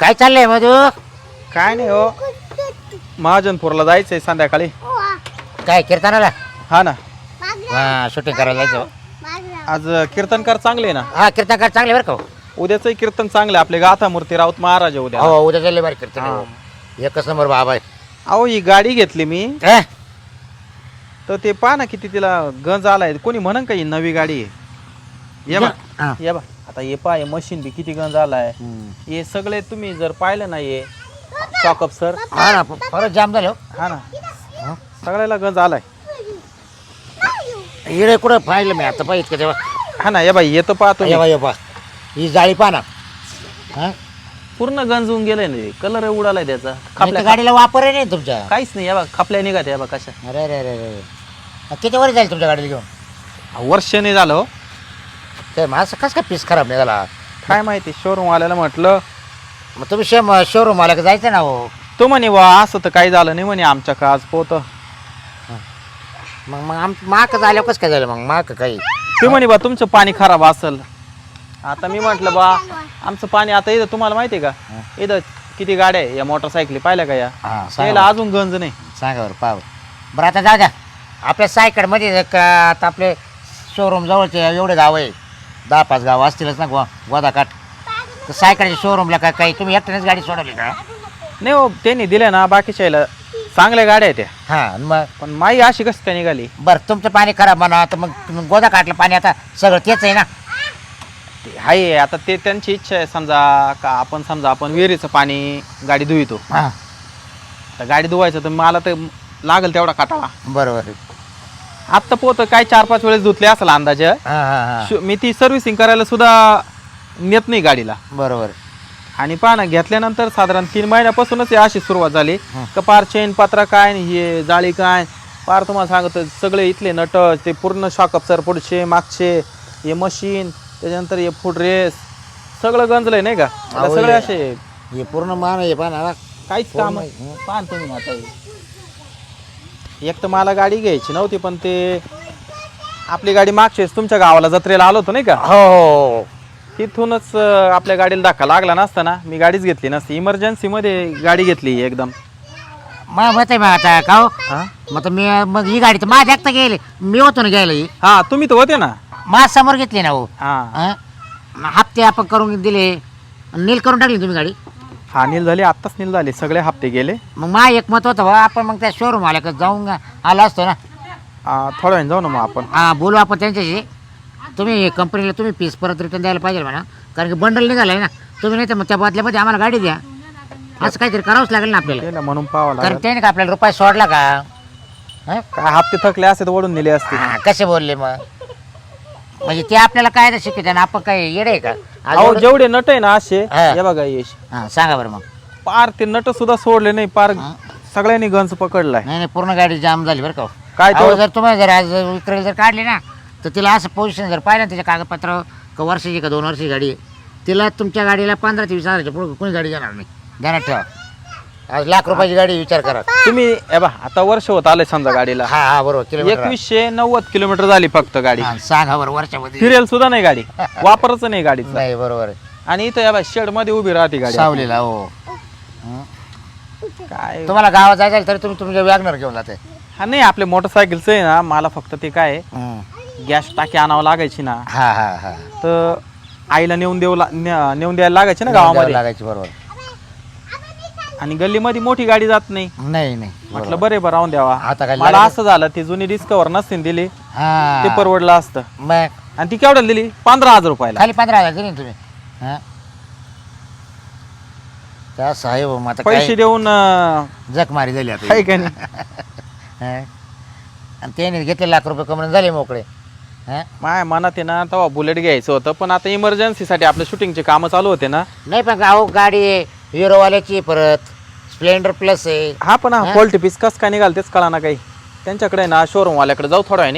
काय चाललंय मधू? काय नाही हो. महाजनपूरला जायचंय संध्याकाळी. काय कीर्तनाला? हा ना. हा शूटिंग करायला जायचं. आज कीर्तनकार चांगले ना? हा कीर्तनकार चांगले बरं का हो? उद्याचंही कीर्तन चांगले आपले गाथा मूर्ती राऊत महाराज आहे उद्या हो उद्या चालले बरं कीर्तन आहे, हो. एकच नंबर बाबा आहे. अहो ही गाडी घेतली मी. हा? तर ते पहा ना किती तिला गंज आलाय. कोणी म्हणन का ही नवी गाडी आहे? ये बा. हा. ये बा. आता हे पहा हे मशीन बी किती गंज आलाय. हे सगळे तुम्ही जर पाहिलं ना हे शॉकअप सर हा ना परत जाम झालं हो. हा ना. सगळ्याला गंज आलाय. इकडे कुठं पाहिलं मी? आता पाहिजे का तेव्हा. हा ना ये बाई येतं पाहतो ये बा ये बा ही जाळी पहा ना. हा? पूर्ण गंजून गेलाय ना कलर उडालाय त्याचा. खापल्या गाडीला वापर आहे नाही तुमच्या. काहीच नाही या बा खापल्या निघत या बा कशा. अरे अरे अरे अरे. अरे. किती वर जाईल तुमच्या गाडीला घेऊन? वर्ष नाही झालं हो. ते माझं कसं काय पीस खराब नाही झाला काय माहिती शोरूम वाल्याला म्हटलं. मग तुम्ही शेम शोरूम मला जायचं ना हो. तो म्हणे वा असं तर काही झालं नाही म्हणे आमच्या का आज पोत. मग मग आम माक झाल्यावर कसं काय झालं मग? माक काही. ते म्हणे बा तुमचं पाणी खराब असेल. आता मी म्हटलं बा आमचं पाणी आता इथं तुम्हाला माहिती आहे का? इथं किती गाड्या आहे? या मोटरसायकली पाहिल्या का या? हां सांगा अजून गंज नाही. सांगा बरं पाहा बरं. आता जाऊ द्या. आपल्या सायकडमध्ये का आता आपले शोरूम जवळचे एवढे गाव आहे. दहा पाच गाव असतीलच ना गो गोदाकाठ तर सायकडच्या शोरूमला काय काही तुम्ही एकट्यानेच गाडी सोडवली का? नाही हो त्यांनी दिल्या ना बाकीच्या चांगल्या गाड्या आहेत त्या. हां आणि मग? पण माई अशी कसं काय निघाली? बरं तुमचं पाणी खराब म्हणा तर मग तुम्ही गोदाकाठलं पाणी आता सगळं तेच आहे ना? ते आहे आता ते त्यांची इच्छा आहे समजा का आपण समजा आपण विहिरीचं पाणी गाडी धुवितो हां. तर गाडी धुवायचं तर मला तर लागल तेवढा काटाळा बरोबर आत्ता पोत काय चार पाच वेळेस धुतले असेल अंदाजे. हां हां हां. शु- मी ती सर्व्हिसिंग करायला सुद्धा नेत नाही गाडीला. बरोबर. आणि पहा ना घेतल्यानंतर साधारण तीन महिन्यापासूनच ही अशी सुरुवात झाली. हं. का पार चेन पात्रा काय आणि हे जाळी काय पार तुम्हाला सांगतो सगळे इथले नट ते पूर्ण शॉकअप सर पुढचे मागचे हे मशीन त्याच्यानंतर हे फूड रेस सगळं गंजलंय नाही का? आता सगळे हे- असे हे पूर्ण मान आहे पण आता काहीच काम हं. पाहा ना तुम्ही आता हे. एक तर मला गाडी घ्यायची नव्हती पण ते आपली गाडी मागचीच तुमच्या गावाला जत्रेला आलो होतो नाही का? हो हो. तिथूनच अं, आपल्या गाडीला धक्का लागला नसता ना मी गाडीच घेतली नसती. इमर्जन्सी मध्ये गाडी घेतली एकदम. मत आहे मग आता का हो? हा मग तर मी मग ही गाडी तर माझ्या एकटा गेली. मी होतो ना घ्यायला ही. हा तुम्ही तर होते ना. माझ समोर घेतली ना हो. हा. हं? हप्ते आपण करून दिले. नील करून टाकली तुम्ही गाडी? हा नील झाले आत्ताच नील झाले सगळे हप्ते गेले. मग मा एक मत होतं बा आपण मग त्या शोरूम आल्या का जाऊन आला असतो ना. आ, थोड्या वेळाने जाऊ ना मग आपण. हा बोलू आपण त्यांच्याशी. तुम्ही कंपनीला तुम्ही पीस परत रिटर्न द्यायला पाहिजे म्हणा. कारण की बंडल निघालं आहे ना. तुम्ही नाही तर मग त्या बदल्यामध्ये आम्हाला गाडी द्या. असं काहीतरी करावंच लागेल ना आपल्याला. म्हणून पाहावं कारण लागेल. त्याने का आपल्याला रुपये सोडला का? हं? काय हप्ते थकले असते तर ओढून नेले असते हा, कसे बोलले मग? म्हणजे ते आपल्याला काय शिकवते आणि आपण काय येडे आहे का? अहो एवढं- जेवढे नट आहे ना असे हा. हे बघा यश हा सांगा बरं मग पार ते नट सुद्धा सोडले नाही पार. सगळ्यांनी गंज पकडलाय नाही नाही पूर्ण गाडी जाम झाली बरं का हो. काय अहो, जर तुम्हाला जर आज विक्रेल जर काढली ना तर तिला असं पोझिशन जर पाहिलं ना त्याच्या कागदपत्र का वर्षाची का दोन वर्षाची गाडी आहे तिला तुमच्या गाडीला पंधरा ते वीस हजाराच्या पुढे कोणी गाडी देणार नाही ध्यानात ठेवा आज लाख रुपयाची गाडी विचार करा. तुम्ही हे बा आता वर्ष होत आले समजा गाडीला. हा हा बरोबर किलोमीटर एकवीसशे नव्वद किलोमीटर झाली फक्त गाडी. हा, सांगा बरं वर्षामध्ये. फिरेल सुद्धा नाही गाडी. वापरच नाही गाडीचं. नाही बरोबर आहे. आणि इथं या बा शेडमध्ये उभी राहते गाडी. सावलीला हो. काय? तुम्हाला गावात जायचं असेल तरी तुम्ही तुमच्या वॅगनर घेऊन जाते. हा नाही आपले मोटरसायकलचं आहे ना मला फक्त ते काय. गॅस टाकी आणावं लागायची ना. हा हा हा. तर आईला नेऊन देऊ ला- ने- नेऊन द्यायला लागायची ना गावामध्ये. लागायची बरोबर. आणि गल्लीमध्ये मोठी गाडी जात नाही. नाही नाही. म्हटलं बरे बरं राहून द्यावा. आता काय मला लागलं? असं झालं ती जुनी डिस्कवर नसतील दिली. हा. ते परवडलं असतं. मग? आणि ती केवढ्याला दिली? पंधरा हजार रुपयाला. खाली पंधरा हजार दिले ना तुम्ही? हा? त्या साहेब मग आता पैसे काय? देऊन अं, मारी झाली आता. आहे का नाही? हा. आणि त्याने घेतले लाख रुपये कमवून झाले मोकळे. हा? माय मनात आहे ना तेव्हा बुलेट घ्यायचं होतं पण आता इमर्जन्सीसाठी आपल्या शूटिंगचे कामं चालू होते ना. नाही पण अहो गाडी आहे हिरोवाल्याची आहे परत स्प्लेंडर प्लस आहे हा पण हा? क्वालिटी पीस कस काय निघाल तेच कळा ना काही त्यांच्याकडे आहे ना शोरूम वाल्याकडे जाऊ थोडा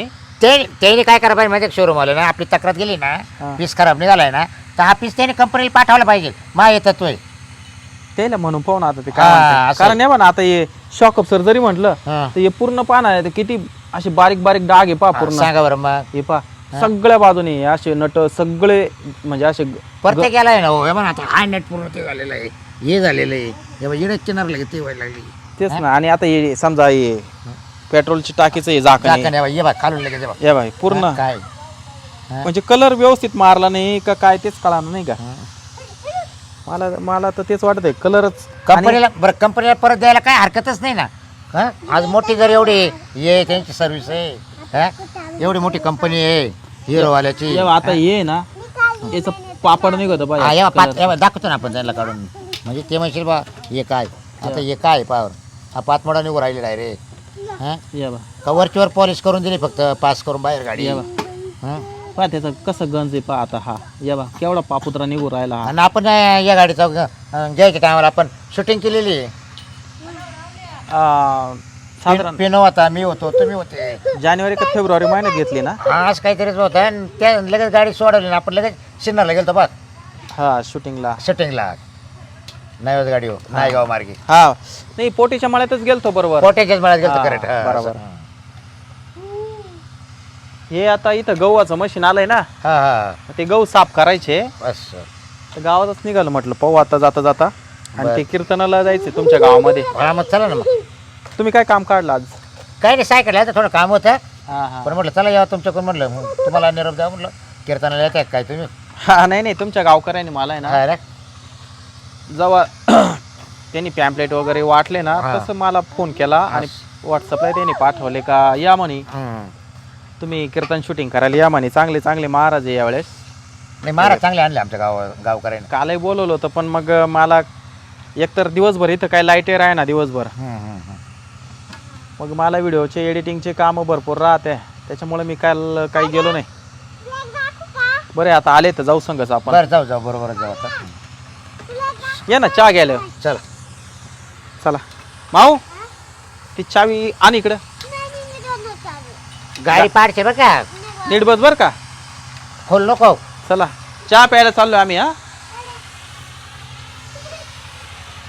ते त्याने काय करा पाहिजे माहिती शोरूम आलं ना आपली तक्रार गेली ना. पीस खराब निघालाय ना तर हा पीस त्याने कंपनीला पाठवला पाहिजे मा येतात तोय त्याला म्हणून पाहू ना आता ते हा, काय म्हणतात. असं. कारण हे ना आता हे शॉकअप सर जरी म्हटलं हा. तर हे पूर्ण पान आहे ते किती असे बारीक बारीक डाग आहे पा पूर्ण सांगा बरं मग हे पा सगळ्या बाजूने असे नट सगळे म्हणजे असे ग- परत गेला आहे ना हो हे म्हणा आता हा नेट पूर्ण ते झालेलं आहे हे झालेलं आहे हे बघ, इकडे चिनार लगे ते व्हायला लागली. तेच ना आणि आता हे समजा हे पेट्रोलची टाकीचं हे झाकण आहे. ये बघ खालून लगेच हे बघ. या बाई पूर्ण. हा, काय? म्हणजे कलर व्यवस्थित मारला नाही का काय तेच कळालं नाही का? मला मला तर तेच वाटत आहे कलरच कंपनीला बरं कंपनीला परत द्यायला काय हरकतच नाही ना? हा? आज मोठी जर एवढी ये त्यांची सर्व्हिस आहे हा? एवढी मोठी कंपनी आहे हिरोवाल्याची. आता हे ना याचं पापड निघत हा ये पात- ये बघ, दाखवतो ना आपण त्यांना काढून. म्हणजे ते म्हणशील बा हे काय? आता हे काय पावर? हा पाचमोडा निघून राहिलेला आहे रे. हा? या बा का वरचीवर पॉलिश करून दिली फक्त पास करून बाहेर गाडी? या बा हा? पहा त्याचं कसं गंज आहे पहा आता हा. या बा केवढा पापुत्रा निघू राहिला हा. आणि आपण अं, या गाडीचा अं, घ्यायच्या टायमाला आपण शूटिंग केलेली आहे. आ, साधारण पिनो होता मी होतो तुम्ही होते. जानेवारी का फेब्रुवारी महिन्यात घेतली ना? आज काहीतरीच होतं. आणि त्या लगेच गाडी सोडवली ना आपण लगेच सिन्नरला गेलो बघ हा शूटिंगला. शूटिंगला. नैवत गाडी हो नायगाव मार्गे. हा. नाही पोटीच्या मळ्यातच गेलतो बरोबर. कोट्याच्याच मळ्यात गेलो हा, करेक्ट बरोबर. हे आता इथं गव्हाचं मशीन आलंय ना? हा हा. ते गहू साफ करायचे. बस. तर गावातच निघालं म्हटलं पाहू आता जाता जाता. आणि. ते कीर्तनाला जायचे तुमच्या गावामध्ये. हा मग चला ना मग. तुम्ही काय काम काढलं आज? काय नाही सायकल यायचं थोडं काम होतं. हा हा. पण म्हटलं चला यावं तुमच्याकडून म्हटलं मग तुम्हाला निरोप द्या म्हटलं. कीर्तनाला येत काय तुम्ही? हा नाही नाही तुमच्या गावकऱ्याने मला आहे ना हा रे. जेव्हा त्यांनी पॅम्पलेट वगैरे वाटले ना हा. तसं मला फोन केला आणि व्हॉट्सअपला त्यांनी पाठवले का या म्हणे. हम्म. तुम्ही कीर्तन शूटिंग करायला या म्हणे. चांगले चांगले महाराज आहे यावेळेस. नाही महाराज चांगले आणले आमच्या गाव गावकऱ्याने. कालही बोलवलं होतं पण मग मला एकतर दिवसभर इथं काय लाइट आहे ना दिवसभर. हम्म, हम्म, हम्म. मग मला व्हिडिओचे एडिटिंगचे कामं भरपूर राहते. त्याच्यामुळे मी काल काही गेलो नाही. बरे आता आले तर जाऊ संगच आपण. बरं जाऊ जाऊ बरोबर जाऊ आता. या ना चहा घ्यायला चल. चला. माऊ ती चावी आण इकडं. गाडी पाडशे बरं का? नीट बस बर का? खोल नको. चला. चहा प्यायला चाललो आम्ही हा.